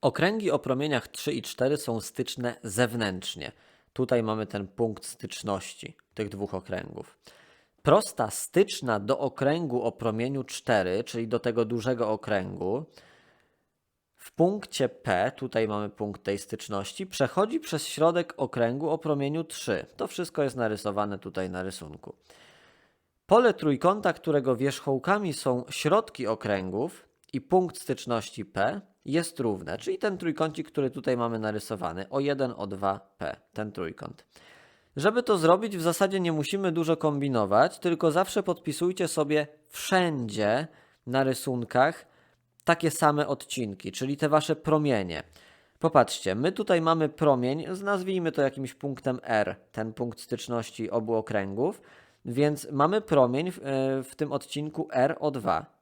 Okręgi o promieniach 3 i 4 są styczne zewnętrznie. Tutaj mamy ten punkt styczności tych dwóch okręgów. Prosta styczna do okręgu o promieniu 4, czyli do tego dużego okręgu, w punkcie P, tutaj mamy punkt tej styczności, przechodzi przez środek okręgu o promieniu 3. To wszystko jest narysowane tutaj na rysunku. Pole trójkąta, którego wierzchołkami są środki okręgów i punkt styczności P jest równe, czyli ten trójkącik, który tutaj mamy narysowany, O1, O2, ten trójkąt. Żeby to zrobić, w zasadzie nie musimy dużo kombinować, tylko zawsze podpisujcie sobie wszędzie na rysunkach takie same odcinki, czyli te wasze promienie. Popatrzcie, my tutaj mamy promień, nazwijmy to jakimś punktem R, ten punkt styczności obu okręgów, więc mamy promień w, e, w tym odcinku R o 2,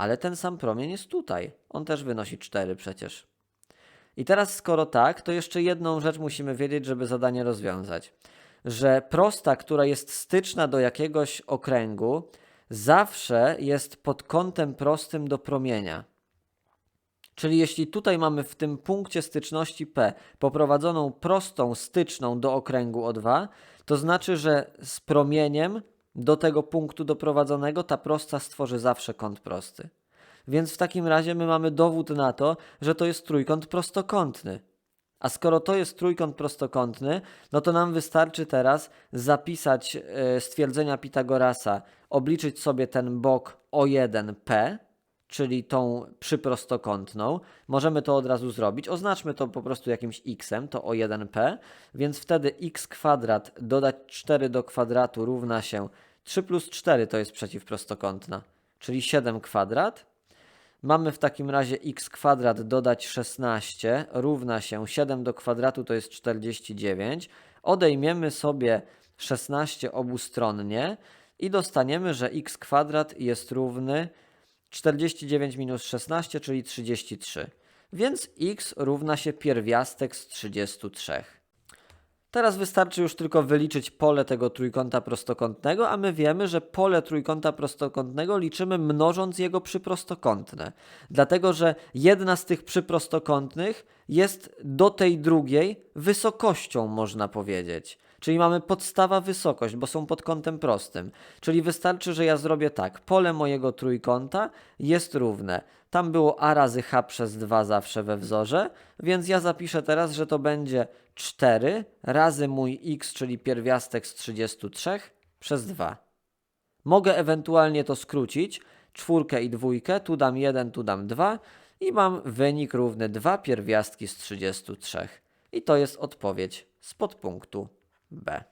ale ten sam promień jest tutaj. On też wynosi 4 przecież. I teraz, skoro tak, to jeszcze jedną rzecz musimy wiedzieć, żeby zadanie rozwiązać. Że prosta, która jest styczna do jakiegoś okręgu, zawsze jest pod kątem prostym do promienia. Czyli jeśli tutaj mamy w tym punkcie styczności P poprowadzoną prostą styczną do okręgu O2, to znaczy, że z promieniem do tego punktu doprowadzonego ta prosta stworzy zawsze kąt prosty. Więc w takim razie my mamy dowód na to, że to jest trójkąt prostokątny. A skoro to jest trójkąt prostokątny, no to nam wystarczy teraz zapisać e, stwierdzenia Pitagorasa, obliczyć sobie ten bok O1P, czyli tą przyprostokątną. Możemy to od razu zrobić. Oznaczmy to po prostu jakimś xem, to O1P, więc wtedy x kwadrat dodać 4 do kwadratu równa się 3 plus 4 to jest przeciwprostokątna, czyli 7 kwadrat. Mamy w takim razie x kwadrat dodać 16 równa się 7 do kwadratu to jest 49. Odejmiemy sobie 16 obustronnie i dostaniemy, że x kwadrat jest równy 49 minus 16, czyli 33. Więc x równa się pierwiastek z 33. Teraz wystarczy już tylko wyliczyć pole tego trójkąta prostokątnego, a my wiemy, że pole trójkąta prostokątnego liczymy mnożąc jego przyprostokątne. Dlatego, że jedna z tych przyprostokątnych jest do tej drugiej wysokością, można powiedzieć. Czyli mamy podstawa wysokość, bo są pod kątem prostym. Czyli wystarczy, że ja zrobię tak. Pole mojego trójkąta jest równe. Tam było a razy h przez 2 zawsze we wzorze, więc ja zapiszę teraz, że to będzie 4 razy mój x, czyli pierwiastek z 33 przez 2. Mogę ewentualnie to skrócić, czwórkę i dwójkę, tu dam 1, tu dam 2 i mam wynik równy 2 pierwiastki z 33. I to jest odpowiedź z podpunktu Beh.